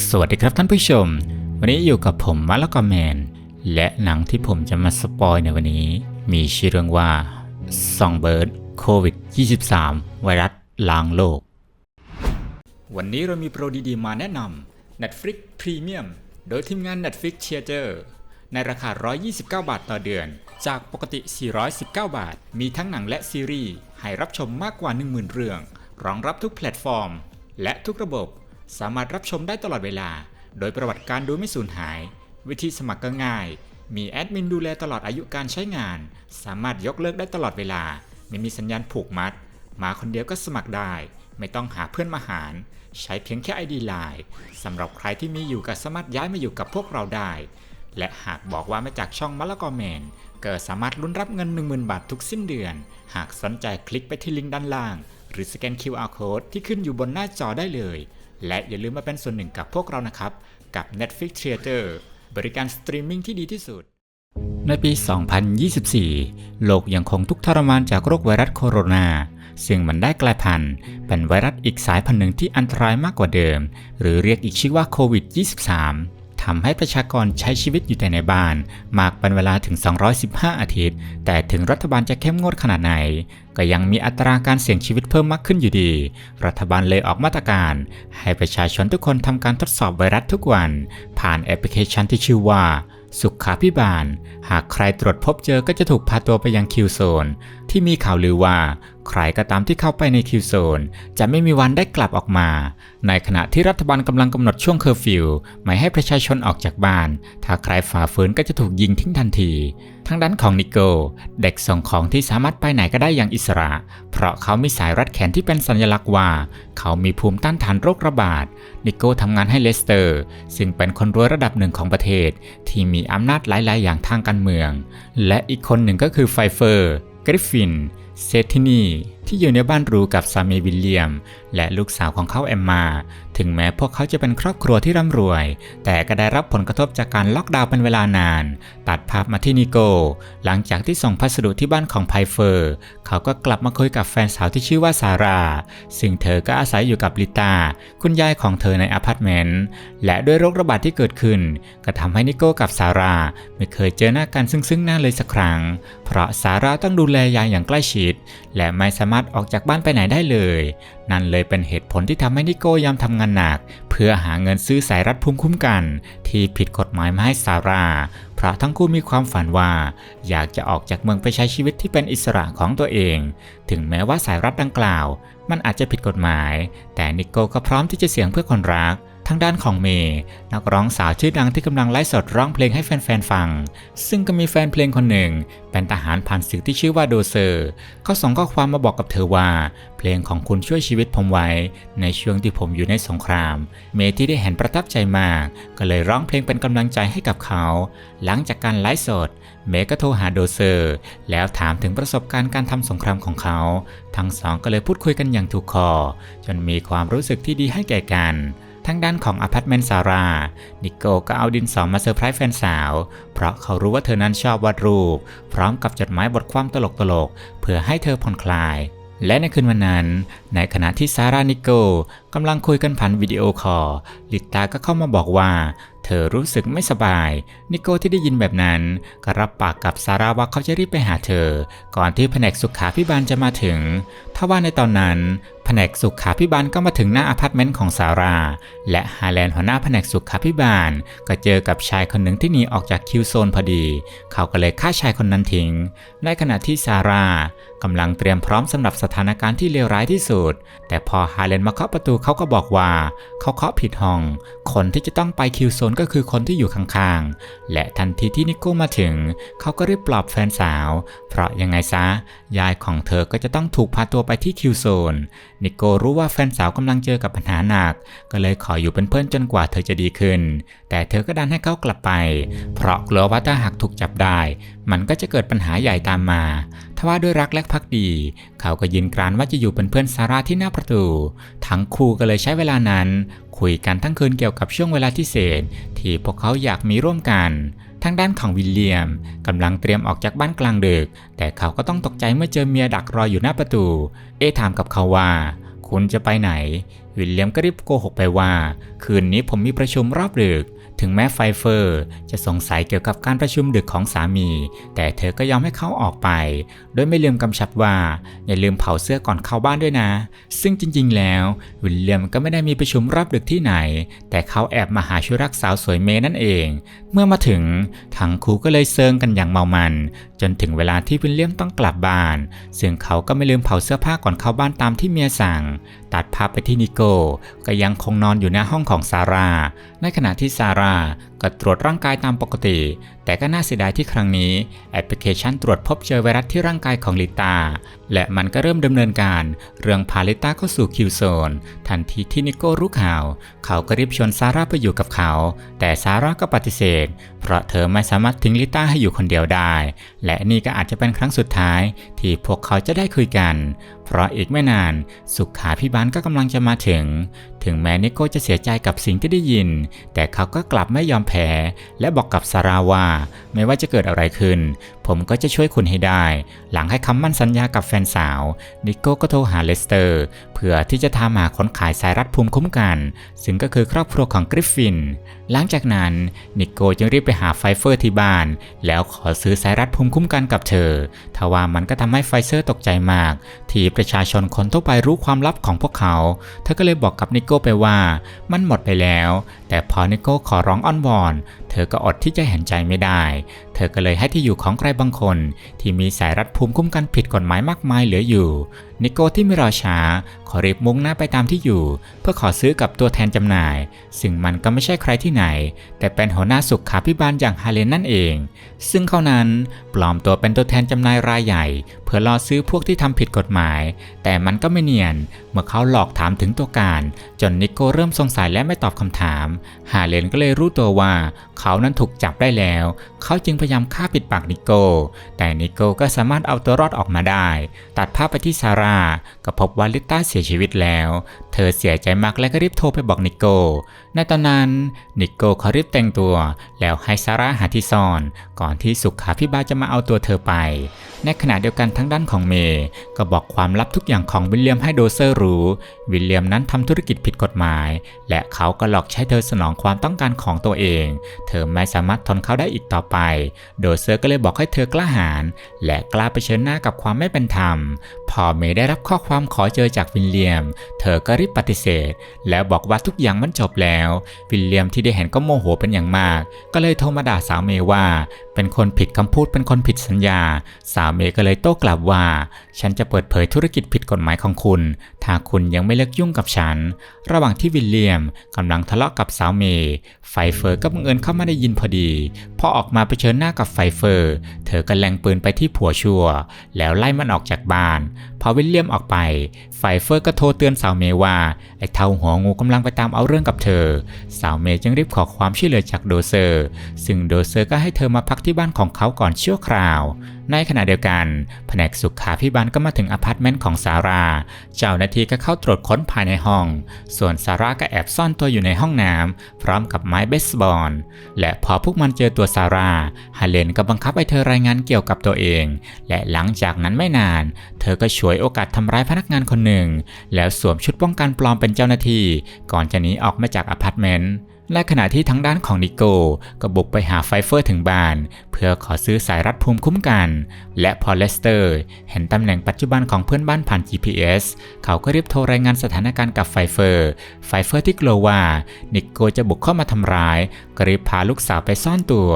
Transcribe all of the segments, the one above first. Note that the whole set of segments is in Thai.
สวัสดีครับท่านผู้ชม วันนี้อยู่กับผมมาละกอแมน และหนังที่ผมจะมาสปอยในวันนี้ มีชื่อเรื่องว่า Songbird COVID 23 ไวรัสล้างโลก วันนี้เรามีโปรดีๆมาแนะนำ Netflix Premium โดยทีมงาน Netflix Theater ในราคา 129 บาทต่อเดือน จากปกติ 419 บาท มีทั้งหนังและซีรีส์ ให้รับชมมากกว่า 10,000 เรื่อง รองรับทุกแพลตฟอร์ม และทุกระบบ สามารถรับชมได้ตลอดเวลา โดยประวัติการดูไม่สูญหาย วิธีสมัครก็ง่าย มีแอดมินดูแลตลอดอายุการใช้งาน สามารถยกเลิกได้ตลอดเวลา ไม่มีสัญญาณผูกมัด มาคนเดียวก็สมัครได้ ไม่ต้องหาเพื่อนมาหาร ใช้เพียงแค่ ID Line สำหรับใครที่มีอยู่ก็สามารถย้ายมาอยู่กับพวกเราได้ และหากบอกว่ามาจากช่องมะละกอแมนก็สามารถลุ้นรับเงิน 10,000 บาททุกสิ้นเดือน หากสนใจคลิกไปที่ลิงก์ด้านล่าง หรือสแกน QR Code ที่ขึ้นอยู่บนหน้าจอได้เลย และอย่าลืมมาเป็นส่วนหนึ่งกับพวกเรานะครับ กับ Netflix Theater บริการสตรีมมิ่งที่ดีที่สุด ในปี 2024 โลกยังคงทุกทรมานจากโรคไวรัสโคโรนา ซึ่งมันได้กลายพันธุ์ เป็นไวรัสอีกสายพันธุ์หนึ่งที่อันตรายมากกว่าเดิม หรือเรียกอีกชื่อว่าโควิด 23 ทำให้ประชากรใช้ชีวิตอยู่แต่ในบ้าน มากเป็นเวลาถึง 215 อาทิตย์ แต่ถึงรัฐบาลจะเข้มงวดขนาดไหน ก็ยังมีอัตราการเสี่ยงชีวิตเพิ่มมากขึ้นอยู่ดี รัฐบาลเลยออกมาตรการ ให้ประชาชนทุกคนทำการทดสอบไวรัสทุกวัน ผ่านแอปพลิเคชันที่ชื่อว่าสุขาพิบาล หากใครตรวจพบเจอก็จะถูกพาตัวไปยังคิวโซน ที่มีข่าวลือว่า ใครก็ตามที่เข้าไปในคิวโซน จะไม่มีวันได้กลับออกมา ในขณะที่รัฐบาลกำลังกำหนดช่วงเคอร์ฟิวไม่ให้ประชาชนออกจากบ้าน ถ้าใครฝ่าฝืนก็จะถูกยิงทิ้งทันที ทางด้านของนิโกเด็กส่งของที่สามารถไปไหนก็ได้อย่างอิสระ เพราะเขามีสายรัดแขนที่เป็นสัญลักษณ์ว่า เขามีภูมิต้านทานโรคระบาด นิโกทำงานให้เลสเตอร์ ซึ่งเป็นคนรวยระดับหนึ่งของประเทศ ที่มีอำนาจหลาย ๆ อย่างทางการเมือง และอีกคนหนึ่งก็คือไฟเฟอร์ กริฟฟิน เซตินีที่อยู่ในบ้านหรูกับสามีวิลเลียม และลูกสาวของเขาแอมมา ถึงแม้พวกเขาจะเป็นครอบครัวที่ร่ำรวย แต่ก็ได้รับผลกระทบจากการล็อกดาวน์เป็นเวลานาน ตัดภาพมาที่นิโก หลังจากที่ส่งพัสดุที่บ้านของไพเฟอร์ เขาก็กลับมาคุยกับแฟนสาวที่ชื่อว่าซาร่า ซึ่งเธอก็อาศัยอยู่กับลิตา คุณยายของเธอในอพาร์ตเมนต์ และด้วยโรคระบาดที่เกิดขึ้น ก็ทำให้นิโก้กับซาร่าไม่เคยเจอหน้ากันซึ่งซึ่งหน้าเลยสักครั้ง เพราะซาร่าต้องดูแลยายอย่างใกล้ชิด และไม่สามารถออกจากบ้านไปไหนได้เลย นั่นเลยเป็นเหตุผลที่ทำให้นิโก้ยอมทำงานหนัก เพื่อหาเงินซื้อสายรัดภูมิคุ้มกัน ที่ผิดกฎหมายมาให้ซาร่าเพราะทั้งคู่มีความฝันว่า อยากจะออกจากเมืองไปใช้ชีวิตที่เป็นอิสระของตัวเอง ถึงแม้ว่าสายรัดดังกล่าว มันอาจจะผิดกฎหมาย แต่นิโก้ก็พร้อมที่จะเสี่ยงเพื่อคนรัก ทางด้านของเมย์นักร้องสาวชื่อดังที่กำลังไลฟ์สดร้องเพลงให้แฟนๆฟัง ซึ่งก็มีแฟนเพลงคนหนึ่ง เป็นทหารผ่านศึกที่ชื่อว่าโดเซอร์เขาส่งข้อความมาบอกกับเธอว่า เพลงของคุณช่วยชีวิตผมไว้ ในช่วงที่ผมอยู่ในสงคราม เมย์ที่ได้เห็นประทับใจมาก ก็เลยร้องเพลงเป็นกำลังใจให้กับเขา หลังจากการไลฟ์สด เมย์ก็โทรหาโดเซอร์ แล้วถามถึงประสบการณ์การทำสงครามของเขา ทั้งสองก็เลยพูดคุยกันอย่างถูกคอ จนมีความรู้สึกที่ดีให้แก่กัน ทางด้านของอพาร์ตเมนต์ซาร่า นิโกก็เอาดินสอมาเซอร์ไพรส์แฟนสาว เพราะเขารู้ว่าเธอนั้นชอบวาดรูป พร้อมกับจดหมายบทความตลกๆ เพื่อให้เธอผ่อนคลาย และในคืนวันนั้น ในขณะที่ซาร่านิโกกำลังคุยกันผ่านวิดีโอคอล ลิตาก็เข้ามาบอกว่า เธอรู้สึกไม่สบาย นิโกที่ได้ยินแบบนั้นก็รับปากกับซาร่าว่าเขาจะรีบไปหาเธอ ก่อนที่แผนกสุขาพิบาลจะมาถึง ทว่าในตอนนั้นแผนกสุขาพิบาลก็มาถึงหน้าอพาร์ตเมนต์ของซาร่าและฮาแลนด์หัวหน้าแผนกสุขาพิบาล ก็เจอกับชายคนหนึ่งที่หนีออกจากคิวโซนพอดี เขาก็เลยฆ่าชายคนนั้นทิ้ง ในขณะที่ซาร่ากำลังเตรียมพร้อมสำหรับสถานการณ์ที่เลวร้ายที่สุด แต่พอฮาแลนด์มาเคาะประตูเขาก็บอกว่า เขาเคาะผิดห้อง คนที่จะต้องไปคิวโซนก็คือคนที่อยู่ข้างๆ และทันทีที่นิโก้มาถึง เขาก็รีบปลอบแฟนสาว เพราะยังไงซะ ยายของเธอก็จะต้องถูกพาตัวไปที่คิวโซน นิโก้รู้ว่าแฟนสาวกำลังเจอกับปัญหาหนัก ก็เลยขออยู่เป็นเพื่อนจนกว่าเธอจะดีขึ้น แต่เธอก็ดันให้เขากลับไป เพราะกลัวว่าถ้าหากถูกจับได้ มันก็จะเกิดปัญหาใหญ่ตามมาทว่าด้วยรักและพักดี เขาก็ยืนกรานว่าจะอยู่เป็นเพื่อนซาร่าที่หน้าประตู ทั้งคู่ก็เลยใช้เวลานั้น คุยกันทั้งคืนเกี่ยวกับช่วงเวลาที่เศษที่พวกเขาอยากมีร่วมกัน ทางด้านของวิลเลียมกำลังเตรียมออกจากบ้านกลางดึก แต่เขาก็ต้องตกใจเมื่อเจอเมียดักรออยู่หน้าประตู เอถามกับเขาว่า คุณจะไปไหน วิลเลียมก็รีบโกหกไปว่า คืนนี้ผมมีประชุมรอบดึก ถึงแม้ไฟเฟอร์จะสงสัยเกี่ยวกับการประชุมดึกของสามี แต่เธอก็ยอมให้เขาออกไป โดยไม่ลืมกำชับว่า อย่าลืมเผาเสื้อก่อนเข้าบ้านด้วยนะ ซึ่งจริงๆ แล้ว วิลเลียมก็ไม่ได้มีประชุมรอบดึกที่ไหน แต่เขาแอบมาหาชุรักสาวสวยเมย์นั่นเอง เมื่อมาถึงทั้งคู่ก็เลยเซิงกันอย่างเมามัน จนถึงเวลาที่วิลเลียมต้องกลับบ้าน ซึ่งเขาก็ไม่ลืมเผาเสื้อผ้าก่อนเข้าบ้านตามที่เมียสั่ง ตัดภาพไปที่นิโก้ก็ยังคงนอนอยู่ในห้องของซาร่า ในขณะที่ซาร่า ก็ตรวจร่างกายตามปกติ แต่ก็น่าเสียดายที่ครั้งนี้แอปพลิเคชันตรวจพบเจอไวรัสที่ร่างกายของลิตา และมันก็เริ่มดำเนินการเรื่องพาลิตาเข้าสู่คิวโซนทันทีที่นิโก้รู้ข่าว เขาก็รีบชวนซาร่าไปอยู่กับเขา แต่ซาร่าก็ปฏิเสธ เพราะเธอไม่สามารถทิ้งลิตาให้อยู่คนเดียวได้ และนี่ก็อาจจะเป็นครั้งสุดท้าย ที่พวกเขาจะได้คุยกัน เพราะอีกไม่นาน สุขาพิบาลก็กำลังจะมาถึง ถึงแม้นิโก้จะเสียใจกับสิ่งที่ได้ยิน แต่เขาก็กลับไม่ยอมแพ้ และบอกกับซาราว่า ไม่ว่าจะเกิดอะไรขึ้นผมก็จะช่วยคุณให้ได้ หลังให้คำมั่นสัญญากับแฟนสาว นิโก้ก็โทรหาเลสเตอร์ เพื่อที่จะทามหาคนขายสายรัดภูมิคุ้มกัน ซึ่งก็คือครอบครัวของกริฟฟิน หลังจากนั้น นิโก้จึงรีบไปหาไฟเฟอร์ที่บ้าน แล้วขอซื้อสายรัดภูมิคุ้มกันกับเธอ ทว่ามันก็ทำให้ไฟเซอร์ตกใจมาก ที่ประชาชนคนทั่วไปรู้ความลับของพวกเขา เธอก็เลยบอกกับนิโก้ไปว่า มันหมดไปแล้ว แต่พอนิโก้ขอร้องอ้อนวอน เธอก็อดที่จะเห็นใจไม่ได้ เธอก็เลยให้ที่อยู่ของใครบางคน ที่มีสายรัดภูมิคุ้มกันผิดกฎหมายมากมายเหลืออยู่ นิโก้ที่ไม่รอช้า ขอรีบมุ่งหน้าไปตามที่อยู่ เพื่อขอซื้อกับตัวแทนจำหน่าย ซึ่งมันก็ไม่ใช่ใครที่ไหน แต่เป็นหัวหน้าสุขขาพิบาลอย่างฮาเลนนั่นเอง ซึ่งเขานั้นปลอมตัวเป็นตัวแทนจำหน่ายรายใหญ่ เพื่อล่อซื้อพวกที่ทำผิดกฎหมาย แต่มันก็ไม่เนียน เมื่อเขาหลอกถามถึงตัวการ จนนิโก้เริ่มสงสัยและไม่ตอบคำถาม ฮาเลนก็เลยรู้ตัวว่า เขานั้นถูกจับได้แล้ว เขาจึงพยายามฆ่าปิดปากนิโก้ แต่นิโก้ก็สามารถเอาตัวรอดออกมาได้ ตัดภาพไปที่ซาร่าก็พบว่าลิต้าเสียชีวิตแล้ว เธอเสียใจมากและก็รีบโทรไปบอกนิโก้ ในตอนนั้นนิโก้เขารีบแต่งตัว แล้วให้ซาร่าหาที่ซ่อน ก่อนที่สุขาพิบาลจะมาเอาตัวเธอไป ในขณะเดียวกันทั้งด้านของเมย์ก็บอกความลับทุกอย่างของวิลเลียมให้โดเซอร์รู้ วิลเลียมนั้นทำธุรกิจผิดกฎหมาย และเขาก็หลอกใช้เธอสนองความต้องการของตัวเอง เธอไม่สามารถทนเขาได้อีกต่อไป โดเซอร์ก็เลยบอกให้เธอกล้าหาญและกล้าไปเชิญหน้ากับความไม่เป็นธรรม พอเมย์ได้รับข้อความขอเจอจากวิลเลียม เธอก็รีบปฏิเสธ แล้วบอกว่าทุกอย่างมันจบแล้ว วิลเลียมที่ได้เห็นก็โมโหเป็นอย่างมาก ก็เลยโทรมาด่าสาวเมย์ว่า เป็นคนผิดคำพูดเป็นคนผิดสัญญา สาวเมย์ก็เลยโต้กลับว่า ฉันจะเปิดเผยธุรกิจผิดกฎหมายของคุณ ถ้าคุณยังไม่เลิกยุ่งกับฉัน ระหว่างที่วิลเลียมกำลังทะเลาะกับสาวเมย์ ไฟเฟอร์ก็บังเอิญเข้ามาได้ยินพอดี พอออกมาเผชิญหน้ากับไฟเฟอร์ เธอก็แรงปืนไปที่ผัวชัวแล้วไล่มันออกจากบ้าน พอวิลเลียมออกไป ไฟเฟอร์ก็โทรเตือนสาวเมย์ว่าไอ้เท่าหัวงูกำลังไปตามเอาเรื่องกับเธอ สาวเมย์จึงรีบขอความช่วยเหลือจากโดเซอร์ ซึ่งโดเซอร์ก็ให้เธอมาพักที่บ้านของเขาก่อนชั่วคราวในขณะเดียวกัน แผนกสุขาพิบาลก็มาถึงอพาร์ตเมนต์ของซาร่า เจ้าหน้าที่ก็เข้าตรวจค้นภายในห้อง ส่วนซาร่าก็แอบซ่อนตัวอยู่ในห้องน้ำพร้อมกับไม้เบสบอล และพอพวกมันเจอตัวซาร่าฮาเลนก็บังคับให้เธอรายงานเกี่ยวกับตัวเอง และหลังจากนั้นไม่นาน เธอก็ฉวยโอกาสทำร้ายพนักงานคนหนึ่ง แล้วสวมชุดป้องกันปลอมเป็นเจ้าหน้าที่ ก่อนจะหนีออกมาจากอพาร์ตเมนต์ และขณะที่ทั้งด้านของนิโก้ก็บุกไปหาไฟเฟอร์ถึงบ้าน เพื่อขอซื้อสายรัดภูมิคุ้มกัน และพอเลสเตอร์ เห็นตำแหน่งปัจจุบันของเพื่อนบ้านผ่าน GPS เขาก็รีบโทรรายงานสถานการณ์กับไฟเฟอร์ ไฟเฟอร์ที่กลัวว่านิโก้จะบุกเข้ามาทำร้ายก็รีบพาลูกสาวไปซ่อนตัว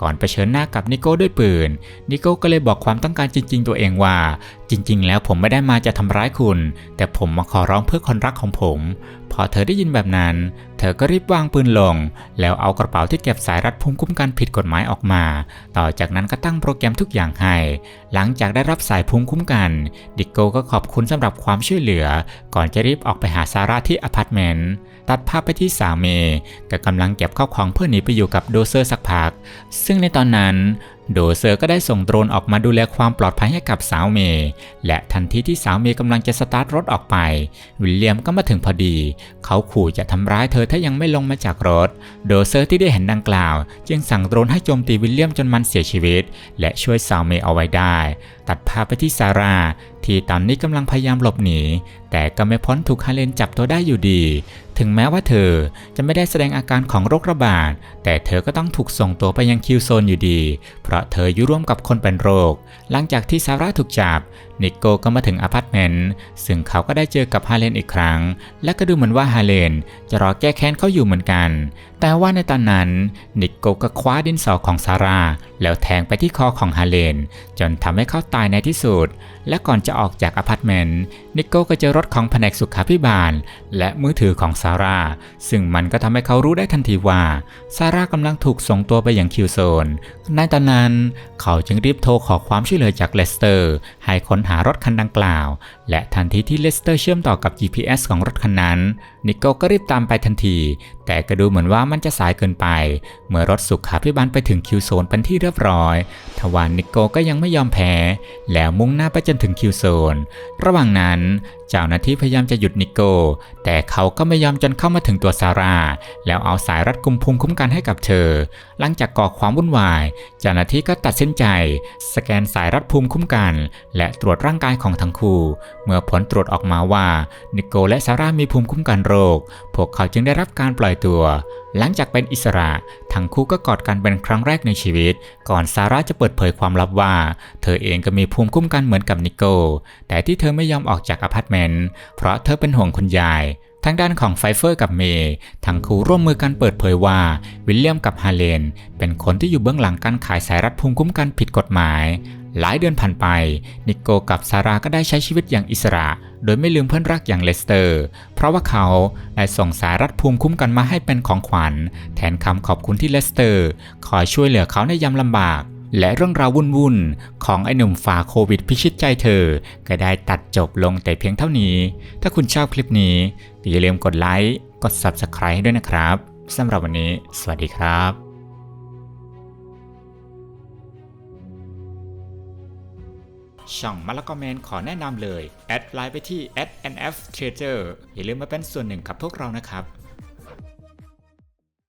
ก่อนเผชิญหน้ากับนิโก้ด้วยปืน นิโก้ก็เลยบอกความต้องการจริง ๆ ตัวเองว่า จริง ๆ แล้วผมไม่ได้มาจะทำร้ายคุณ แต่ผมมาขอร้องเพื่อคนรักของผม พอเธอได้ยินแบบนั้น เธอก็รีบวางปืนลง แล้วเอากระเป๋าที่เก็บสายรัดภูมิคุ้มกันผิดกฎหมายออกมา ต่อจากนั้นก็ตั้งโปรแกรมทุกอย่างให้ หลังจากได้รับสายภูมิคุ้มกัน ดิโก้ก็ขอบคุณสำหรับความช่วยเหลือ ก่อนจะรีบออกไปหาซาร่าที่อพาร์ตเมนต์ ตัดภาพไปที่สามย์ก็กำลังเก็บข้าวของพื่อหนีไปอยู่กับโดเซอร์สักพัก ซึ่งในตอนนั้นโดเซอร์ก็ได้ส่งโดรนออกมาดูแลความปลอดภัยให้กับสาวเมย์และทันทีที่สาวเมย์กำลังจะสตาร์ทรถออกไป วิลเลียมก็มาถึงพอดี เขาขู่จะทำร้ายเธอถ้ายังไม่ลงมาจากรถ โดเซอร์ที่ได้เห็นดังกล่าว จึงสั่งโดรนให้โจมตีวิลเลียมจนมันเสียชีวิต และช่วยสาวเมย์เอาไว้ได้ ตัดภาพไปที่ซาร่า ที่ตอนนี้กำลังพยายามหลบหนี แต่ก็ไม่พ้นถูกฮาเลนจับตัวได้อยู่ดี ถึงแม้ว่าเธอจะไม่ได้แสดงอาการของโรคระบาด แต่เธอก็ต้องถูกส่งตัวไปยังคิวโซนอยู่ดี เพราะเธออยู่ร่วมกับคนเป็นโรค หลังจากที่ซาร่าถูกจับ นิโกก็มาถึงอพาร์ตเมนต์ซึ่งเขาก็ได้เจอกับฮาเลนอีกครั้ง และก็ดูเหมือนว่าฮาเลนจะรอแก้แค้นเขาอยู่เหมือนกัน แต่ว่าในตอนนั้นนิโกก็คว้าดินสอของซาร่าแล้วแทงไปที่คอของฮาเลน จนทำให้เขาตายในที่สุด และก่อนจะออกจากอพาร์ตเมนต์นิโกก็เจอรถของแผนกสุขาพิบาล และมือถือของซาร่าซึ่งมันก็ทำให้เขารู้ได้ทันทีว่าซาร่ากำลังถูกส่งตัวไปยังคิวโซนในตอนนั้น เขาจึงรีบโทรขอความช่วยเหลือจากเลสเตอร์ให้ค้นหาหารถคันดังกล่าว และทันทีที่เลสเตอร์เชื่อมต่อกับ GPS ของรถคันนั้น นิโก้ก็รีบตามไปทันที แต่ก็ดูเหมือนว่ามันจะสายเกินไป เมื่อรถสุขาพิบาลไปถึงคิวโซนเป็นที่เรียบร้อย ทว่านิโก้ก็ยังไม่ยอมแพ้ แล้วมุ่งหน้าไปจนถึงคิวโซน ระหว่างนั้น เจ้าหน้าที่พยายามจะหยุดนิโก้ แต่เขาก็ไม่ยอมจนเข้ามาถึงตัวซาร่า แล้วเอาสายรัดกุมภูมิคุ้มกันให้กับเธอ หลังจากก่อความวุ่นวาย เจ้าหน้าที่ก็ตัดสินใจ สแกนสายรัดภูมิคุ้มกัน และตรวจร่างกายของทั้งคู่ มื่อผลตรวจออกมาว่า นิโกและซาร่ามีภูมิคุ้มกันโรค พวกเขาจึงได้รับการปล่อยตัว หลังจากเป็นอิสระ ทั้งคู่ก็กอดกันเป็นครั้งแรกในชีวิต ก่อนซาร่าจะเปิดเผยความลับว่า เธอเองก็มีภูมิคุ้มกันเหมือนกับนิโก แต่ที่เธอไม่ยอมออกจากอพาร์ตเมนต์ เพราะเธอเป็นห่วงคุณยายทางด้านของไฟเฟอร์กับเมย์ทั้งคู่ร่วมมือกันเปิดเผยว่า วิลเลียมกับฮาเลน เป็นคนที่อยู่เบื้องหลังการขายสายรัดภูมิคุ้มกันผิดกฎหมาย หลายเดือนผ่านไป นิโกกับซาร่าก็ได้ใช้ชีวิตอย่างอิสระ โดยไม่ลืมเพื่อนรักอย่างเลสเตอร์ เพราะว่าเขาได้ส่งสายรัดภูมิคุ้มกันมาให้เป็นของขวัญ แทนคำขอบคุณที่เลสเตอร์ คอยช่วยเหลือเขาในยามลำบาก และเรื่องราววุ่นๆ ของไอ้หนุ่มฝ่าโควิดพิชิตใจเธอ ก็ได้ตัดจบลงแต่เพียงเท่านี้ ถ้าคุณชอบคลิปนี้อย่าลืมกดไลค์ กด Subscribe ให้ด้วยนะครับสำหรับวันนี้ สวัสดีครับ ช่องมาละกอแมนขอแนะนำเลย แอดไลน์ไปที่ @nftrader อย่าลืมมาเป็นส่วนหนึ่งกับพวกเรานะครับ